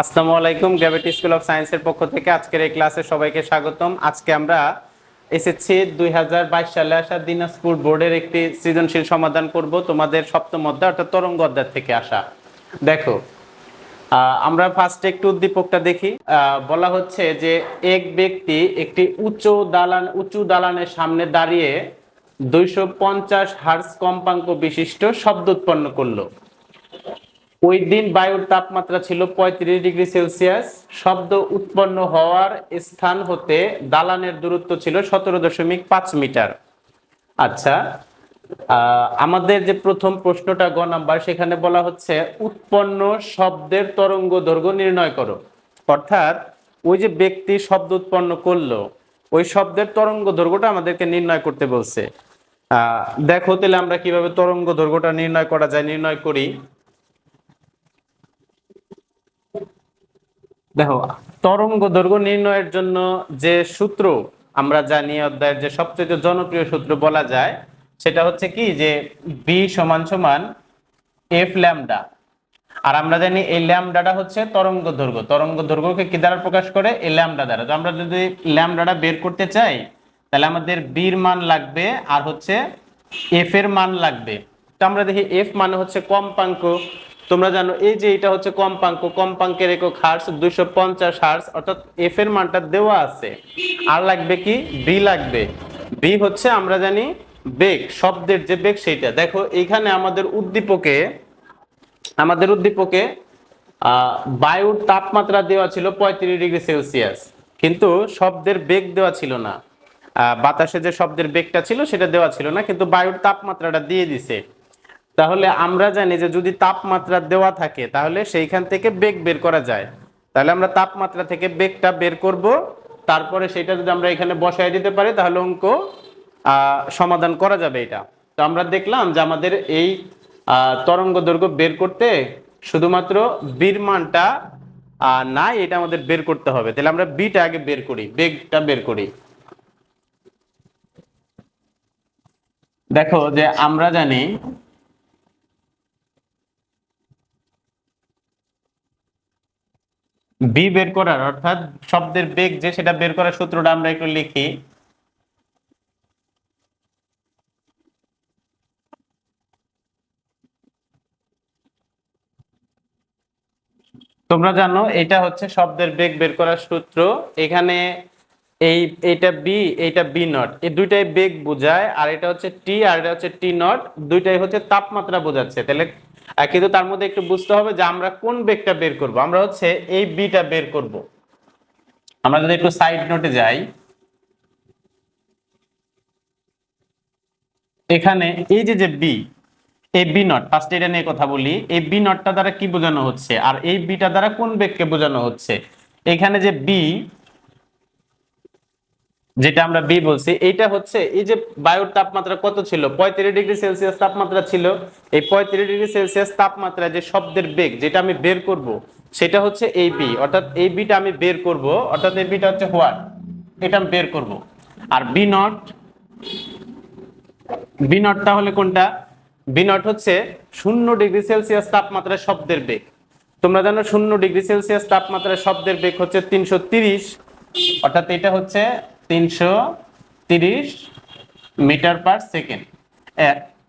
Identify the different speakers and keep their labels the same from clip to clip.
Speaker 1: আসসালামু আলাইকুম gravity school of সায়েন্সের পক্ষ থেকে আজকের এই ক্লাসে সবাইকে স্বাগতম। আজকে আমরা এসএসসি দুই হাজার বাইশ সালে আসা দিনাজপুর বোর্ডের একটি সৃজনশীল সমাধান করব, তোমাদের সপ্তম অধ্যায় অর্থাৎ তরঙ্গ অধ্যায় থেকে আসা। দেখো আমরা ফার্স্টে একটু উদ্দীপকটা দেখি। বলা হচ্ছে যে এক ব্যক্তি একটি উঁচু দালান, উঁচু দালানের সামনে দাঁড়িয়ে দুইশো পঞ্চাশ হার্স কম্পাঙ্ক বিশিষ্ট শব্দ উৎপন্ন করল। ওই দিন বায়ুর তাপমাত্রা ছিল পঁয়ত্রিশ ডিগ্রি সেলসিয়াস। শব্দ উৎপন্ন হওয়ার স্থান হতে দালানের দূরত্ব ছিল সতেরো দশমিক পাঁচ মিটার। আচ্ছা আমাদের যে প্রথম প্রশ্নটা গ নাম্বার সেখানে বলা হচ্ছে উৎপন্ন শব্দের তরঙ্গ দৈর্ঘ্য নির্ণয় করো। অর্থাৎ ওই যে ব্যক্তি শব্দ উৎপন্ন করল ওই শব্দের তরঙ্গ দৈর্ঘ্যটা আমাদেরকে নির্ণয় করতে বলছে। আহ, দেখো তাহলে আমরা কীভাবে তরঙ্গ দৈর্ঘ্যটা নির্ণয় করা যায়? নির্ণয় করি। দেখো, তরঙ্গ দৈর্ঘ্য নির্ণয়ের জন্য যে সূত্র আমরা জানি, অধ্যায়ের যে সবচেয়ে জনপ্রিয় সূত্র বলা যায়, সেটা হচ্ছে কি যে বি সমান সমান এফ ল্যামডা আর আমরা জানি এই ল্যামডাটা হচ্ছে তরঙ্গ দৈর্ঘ্য। তরঙ্গ দৈর্ঘ্যকে কি দ্বারা প্রকাশ করে? এই ল্যামডা দ্বারা। তো আমরা যদি ল্যামডাটা বের করতে চাই, তাহলে আমাদের বির মান লাগবে আর হচ্ছে এফ এর মান লাগবে। তো আমরা দেখি এফ মানে হচ্ছে কম্পাঙ্ক। তোমরা জানো, এই যে এটা হচ্ছে কম্পাঙ্ক, কম্পাঙ্কের একক হার্স দুইশো পঞ্চাশ হার্স অর্থাৎ এফ এর মানটা দেওয়া আছে। আর লাগবে কি? বি লাগবে। বি হচ্ছে আমরা জানি বেগ, শব্দের যে বেগ সেইটা। দেখো, এইখানে আমাদের উদ্দীপকে আমাদের উদ্দীপকে বায়ুর তাপমাত্রা দেওয়া ছিল পঁয়ত্রিশ ডিগ্রি সেলসিয়াস। কিন্তু শব্দের বেগ দেওয়া ছিল না। বাতাসে যে শব্দের বেগটা ছিল, সেটা দেওয়া ছিল না, কিন্তু বায়ুর তাপমাত্রাটা দিয়ে দিছে। তাহলে আমরা জানি যে যদি তাপমাত্রা দেওয়া থাকে, তাহলে সেইখান থেকে বেগ বের করা যায়। তাহলে আমরা তাপমাত্রা থেকে বেগটা বের করব, তারপরে সেটা যদি আমরা এখানে বসায় দিতে পারি, তাহলে অঙ্ক সমাধান করা যাবে এটা। তো আমরা দেখলাম যে আমাদের এই তরঙ্গ দৈর্ঘ্য বের করতে শুধুমাত্র বীর মানটা নাই, এটা আমাদের বের করতে হবে। তাহলে আমরা বিটা আগে বের করি, বেগটা বের করি। দেখো যে আমরা জানি বি বের করার, অর্থাৎ শব্দের বেগ যে সেটা বের করার সূত্রটা আমরা একটু লিখি। তোমরা জানো, এটা হচ্ছে শব্দের বেগ বের করার সূত্র। এখানে এই এটা বি এইটা বি নট এই দুইটাই বেগ বোঝায়, আর এটা হচ্ছে টি আর এটা হচ্ছে টি নট দুইটাই হচ্ছে তাপমাত্রা বোঝাচ্ছে। তাহলে কিন্তু তার মধ্যে একটু বুঝতে হবে যে আমরা কোন বেগটা বের করব। আমরা হচ্ছে এই বিটা বের করব। আমরা যদি একটু সাইড নোটে যাই, এখানে এই যে যে বি এই বি নট ফার্স্ট এটা নিয়ে কথা বলি এই বি নটটা দ্বারা কি বোঝানো হচ্ছে? আর এই বিটা দ্বারা কোন বেগকে বোঝানো হচ্ছে? এখানে যে বি যেটা আমরা বি বলছি, এইটা হচ্ছে এই যে বায়ুর তাপমাত্রা কত ছিল? পঁয়ত্রিশ ডিগ্রি সেলসিয়াস তাপমাত্রা ছিল। এই পঁয়ত্রিশ ডিগ্রি সেলসিয়াস তাপমাত্রা যে শব্দের বেগ যেটা আমি বের করব, সেটা হচ্ছে এই বি অর্থাৎ এই বিটা আমি বের করব, অর্থাৎ এই বিটা হচ্ছে হোয়াট এটা আমি বের করব। আর বি নট বি নট তাহলে কোনটা? বি নট হচ্ছে শূন্য ডিগ্রি সেলসিয়াস তাপমাত্রা শব্দের বেগ। তোমরা জানো শূন্য ডিগ্রি সেলসিয়াস তাপমাত্রা শব্দের বেগ হচ্ছে তিনশো অর্থাৎ এটা হচ্ছে তিনশো তিরিশ মিটার পার সেকেন্ড।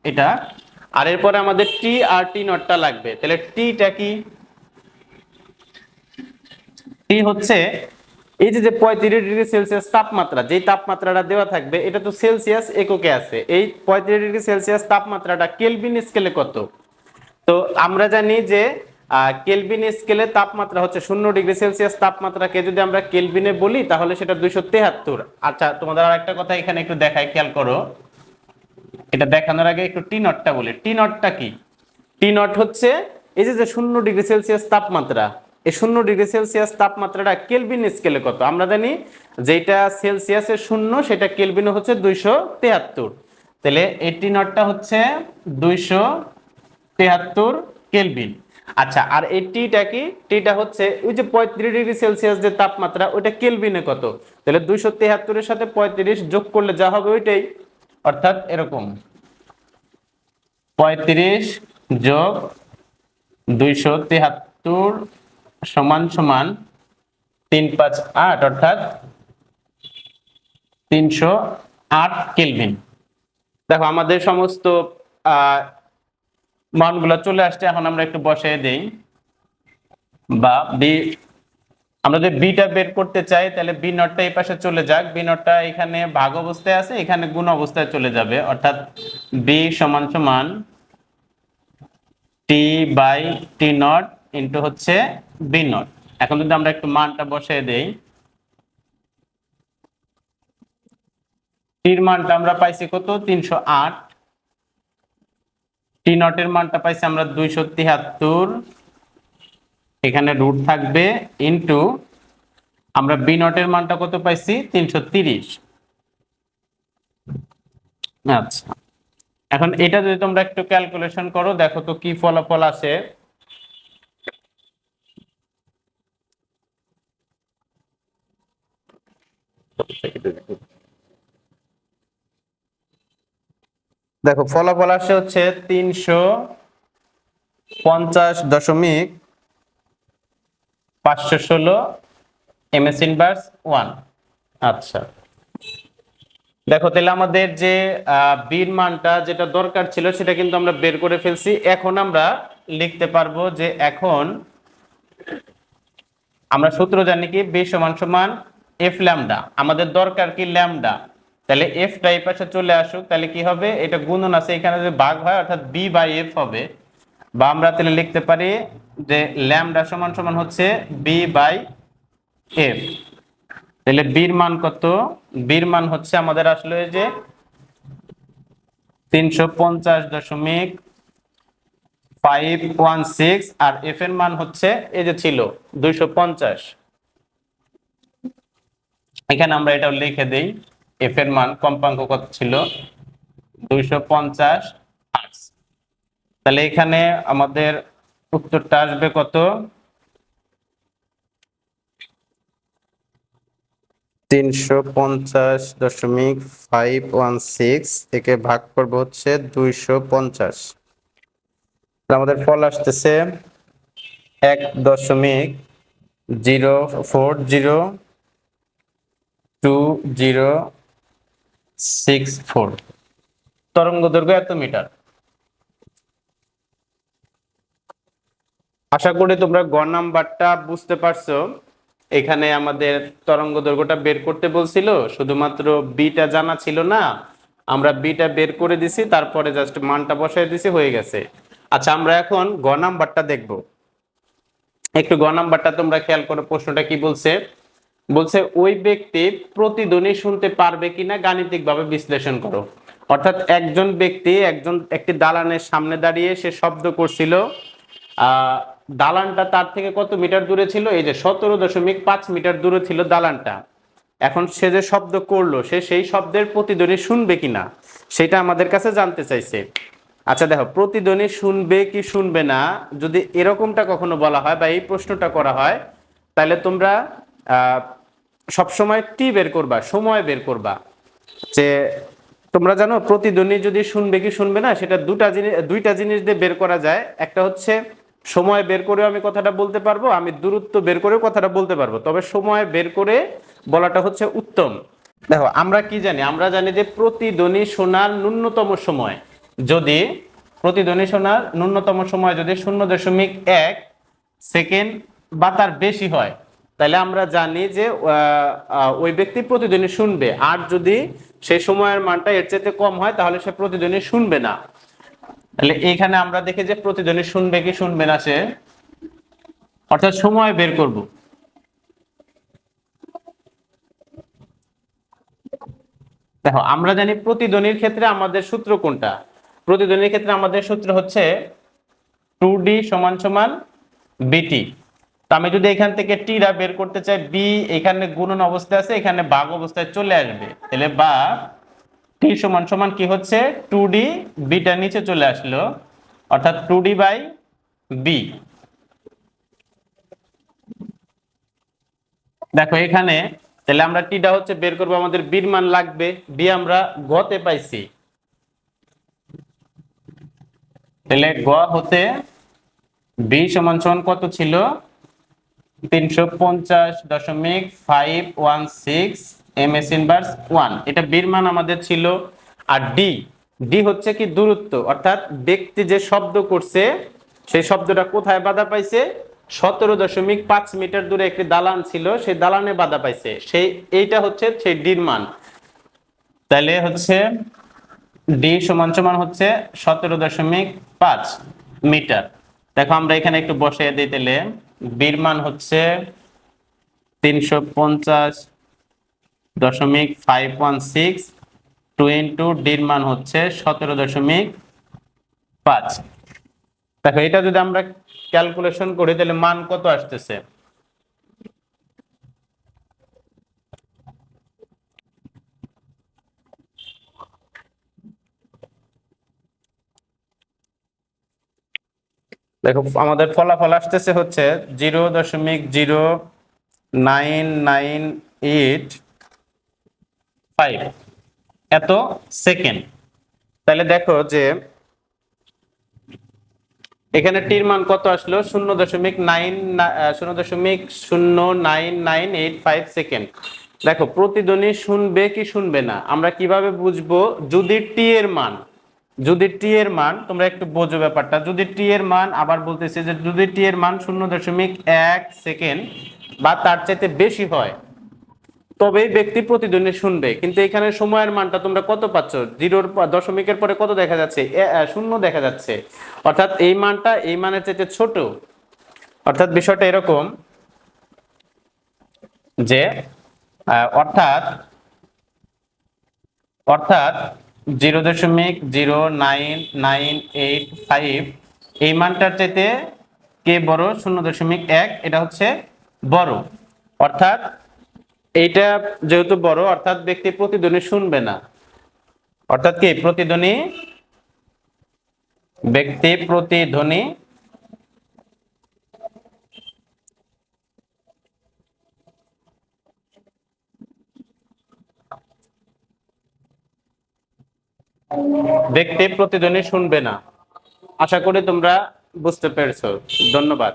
Speaker 1: এটা। আর এরপরে আমাদের টি আর টি নটটা লাগবে। তাহলে টিটা কি? টি হচ্ছে এই যে পঁয়ত্রিশ ডিগ্রি সেলসিয়াস তাপমাত্রা, যেই তাপমাত্রাটা দেওয়া থাকবে, এটা তো সেলসিয়াস এককে আছে। এই পঁয়ত্রিশ ডিগ্রি সেলসিয়াস তাপমাত্রাটা কেলভিন স্কেলে কত? তো আমরা জানি যে কেলভিন স্কেলে তাপমাত্রা হচ্ছে শূন্য ডিগ্রি সেলসিয়াস তাপমাত্রাকে যদি আমরা কেলভিনে বলি, তাহলে সেটা দুইশো তেহাত্তর। আচ্ছা তোমাদের আর একটা কথা এখানে একটু দেখায় খেয়াল করো। এটা দেখানোর আগে একটু টি নটটা বলি। টি নটটা কি? টি নট হচ্ছে এই যে শূন্য ডিগ্রি সেলসিয়াস তাপমাত্রা, এই শূন্য ডিগ্রি সেলসিয়াস তাপমাত্রাটা কেলভিন স্কেলে কত? আমরা জানি যেটা সেলসিয়াসের শূন্য, সেটা কেলভিনে হচ্ছে দুইশো তেহাত্তর। তাহলে এই টি নটটা হচ্ছে দুইশো তেহাত্তর কেলভিন আচ্ছা আর এই টিটা কি? টিটা হচ্ছে ওই যে পঁয়ত্রিশ ডিগ্রি সেলসিয়াস যে তাপমাত্রা, ওইটা কেলভিনে কত? তাহলে দুইশো তেহাত্তরের সাথে পঁয়ত্রিশ যোগ করলে যা হবে ওইটাই। অর্থাৎ এরকম। পঁয়ত্রিশ যোগ দুইশো তেহাত্তর সমান সমান তিন পাঁচ আট, অর্থাৎ তিনশো আট কেলভিন। দেখো, আমাদের সমস্ত মানগুলো চলে আসছে, এখন আমরা একটু বসিয়ে দেই। বা বি আমরা যদি বিটা বের করতে চাই, তাহলে বি নটটা এই পাশে চলে যাক। বি নটটা এখানে ভাগ অবস্থায় আছে, এখানে গুণ অবস্থায় চলে যাবে। অর্থাৎ বি সমান সমান T by T not into হচ্ছে বি নট। এখন যদি আমরা একটু মানটা বসিয়ে দেই টির মানটা আমরা পাইছি কত? তিনশো আট। টি নটের মানটা পাইছি আমরা দুইশো তিহাত্তর। এখানে রুট থাকবে ইনটু আমরা বি নটের মানটা কত পাইছি? তিনশো তিরিশ। আচ্ছা। এখন এটা যদি তোমরা একটু ক্যালকুলেশন করো, দেখো তো কি ফলাফল আসে। দেখো, ফলাফল আসে হচ্ছে তিনশো পঞ্চাশ দশমিক পাঁচশো ষোলো এমএস ইনভার্স ওয়ান আচ্ছা। দেখো, তাহলে আমাদের যে বীর মানটা যেটা দরকার ছিল সেটা কিন্তু আমরা বের করে ফেলছি। এখন আমরা লিখতে পারব যে এখন আমরা সূত্র জানি কি? বি সমান সমান এফ ল্যামডা আমাদের দরকার কি ল্যামডা তাহলে এফ এই পাশে চলে আসুক, তাহলে কি হবে? এটা গুণন আছে, এখানে যদি ভাগ হয়, অর্থাৎ বি বাই এফ হবে। বা আমরা তাহলে লিখতে পারি যে ল্যামডা সমান সমান হচ্ছে বি বাই এফ তাহলে বির মান কত? বির মান হচ্ছে আমাদের আসলে যে তিনশো পঞ্চাশ দশমিক ফাইভ ওয়ান সিক্স আর এফ এর মান হচ্ছে এই যে ছিল দুইশো পঞ্চাশ। এখানে আমরা এটা লিখে দেই। এফ এর মান কম্পাঙ্ক কত ছিল? দুইশো পঞ্চাশ হার্টজ তাহলে এখানে আমাদের উত্তরটা আসবে কত? তিনশো পঞ্চাশ দশমিক ফাইভ ওয়ান সিক্স একে ভাগ করব হচ্ছে দুইশো পঞ্চাশ। আমাদের ফল আসতেছে এক দশমিক zero four zero two zero তরঙ্গ দৈর্ঘ্য এত মিটার? আশা করি তোমরা গ নাম্বারটা বুঝতে পারছ। এখানে আমাদের তরঙ্গ দৈর্ঘ্যটা বের করতে বলছিল, শুধুমাত্র বিটা জানা ছিল না, আমরা বিটা বের করে দিছি, তারপরে জাস্ট মানটা বসাই দিছি, হয়ে গেছে। আচ্ছা আমরা এখন গ নাম্বারটা দেখব। একটু গ নাম্বারটা তোমরা খেয়াল করো, প্রশ্নটা কি বলছে? বলছে, ওই ব্যক্তি প্রতিধ্বনি শুনতে পারবে কিনা গাণিতিকভাবে বিশ্লেষণ করো। অর্থাৎ একজন ব্যক্তি, একজন, একটি দালানের সামনে দাঁড়িয়ে সে শব্দ করছিল দালানটা তার থেকে কত মিটার দূরে ছিল? এই যে সতেরো দশমিক পাঁচ মিটার দূরে ছিল দালানটা। এখন সে যে শব্দ করল, সে সেই শব্দের প্রতিধ্বনি শুনবে কিনা, সেটা আমাদের কাছে জানতে চাইছে। আচ্ছা দেখো, প্রতিধ্বনি শুনবে কি শুনবে না, যদি এরকমটা কখনো বলা হয় বা এই প্রশ্নটা করা হয়, তাহলে তোমরা সবসময় টি বের করবা, সময় বের করবা। যে তোমরা জানো, প্রতিধ্বনি যদি শুনবে কি শুনবে না, সেটা দুটা জিনিস দুইটা জিনিস দিয়ে বের করা যায়। একটা হচ্ছে, সময় বের করেও আমি কথাটা বলতে পারব, আমি দূরত্ব বের করেও কথাটা বলতে পারব। তবে সময় বের করে বলাটা হচ্ছে উত্তম। দেখো, আমরা কি জানি? আমরা জানি যে প্রতিধ্বনি শোনার ন্যূনতম সময়। যদি প্রতিধ্বনি শোনার ন্যূনতম সময় যদি শূন্য দশমিক এক সেকেন্ড বা তার বেশি হয় তাহলে আমরা জানি যে ওই ব্যক্তি প্রতিধ্বনি শুনবে। আর যদি সেই সময়ের মানটা এর চাইতে কম হয়, তাহলে সে প্রতিধ্বনি শুনবে না। তাহলে এইখানে আমরা দেখি যে প্রতিধ্বনি শুনবে কি শুনবে না সে। অর্থাৎ সময় বের করব। দেখো, আমরা জানি প্রতিধ্বনির ক্ষেত্রে আমাদের সূত্র কোনটা? প্রতিধ্বনির ক্ষেত্রে আমাদের সূত্র হচ্ছে টু ডি সমান সমান বিটি আমি যদি এখান থেকে টিরা বের করতে চাই বি এখানে গুণন অবস্থায় আছে, এখানে ভাগ অবস্থায় চলে আসবে। তাহলে বা টি সমান সমান কি হচ্ছে? টু ডি বিটা নিচে চলে আসলো, অর্থাৎ টু ডি বাই বি দেখো এখানে, তাহলে আমরা টিটা হচ্ছে বের করব, আমাদের বির মান লাগবে। বি আমরা গতে পাইছি। তাহলে গ হতে বি সমান সমান কত ছিল? তিনশো পঞ্চাশ দশমিক five one six M S inverse one এটা বীর মান আমাদের ছিল। আর ডি ডি হচ্ছে কি দূরত্ব। অর্থাৎ ব্যক্তি যে শব্দ করছে সেই শব্দটা কোথায় বাধা পাইছে? সতেরো দশমিক পাঁচ মিটার দূরে একটি দালান ছিল, সেই দালানে বাধা পাইছে। সেই, এইটা হচ্ছে, সেই ডির মান। তাহলে হচ্ছে ডি সমান সমান হচ্ছে সতেরো দশমিক পাঁচ মিটার। দেখো আমরা এখানে একটু বসিয়ে দিই তাহলে বীর মান হচ্ছে তিনশো পঞ্চাশ দশমিক five one six two into ডির মান হচ্ছে সতেরো দশমিক পাঁচ। দেখো, এটা যদি আমরা ক্যালকুলেশন করি, তাহলে মান কত আসতেছে? দেখো, আমাদের ফলাফল আসতেছে হচ্ছে জিরো দশমিক zero nine nine eight five. এত সেকেন্ড। তাহলে দেখো যে এখানে টির মান কত আসলো? শূন্য দশমিক নাইন শূন্য দশমিক শূন্য nine nine eight five second. দেখো, প্রতিধ্বনি শুনবে কি শুনবে না? আমরা কীভাবে বুঝব? যদি টি এর মান যদি টি এর মান, তোমরা একটু বোঝো ব্যাপারটা, যদি টি এর মান আবার বলতেছি যে যদি টি এর মান শূন্য দশমিক এক সেকেন্ড বা তার চাইতে বেশি হয়, তবেই ব্যক্তি প্রতিধ্বনি শুনবে। কিন্তু এখানে সময়ের মানটা তোমরা কত পাচ্ছ? জিরোর দশমিকের পরে কত দেখা যাচ্ছে? শূন্য দেখা যাচ্ছে। অর্থাৎ এই মানটা এই মানের চাইতে ছোট। অর্থাৎ বিষয়টা এরকম যে অর্থাৎ অর্থাৎ জিরো দশমিক zero nine nine eight five. এই মানটার চাইতে কে বড়? শূন্য দশমিক এক, এটা হচ্ছে বড়। অর্থাৎ এইটা যেহেতু বড়, অর্থাৎ ব্যক্তি প্রতিধ্বনি শুনবে না। অর্থাৎ কি? প্রতিধ্বনি, ব্যক্তি প্রতিধ্বনি ব্যক্তি প্রতিদিনই শুনবে না। আশা করি তোমরা বুঝতে পেরেছ। ধন্যবাদ।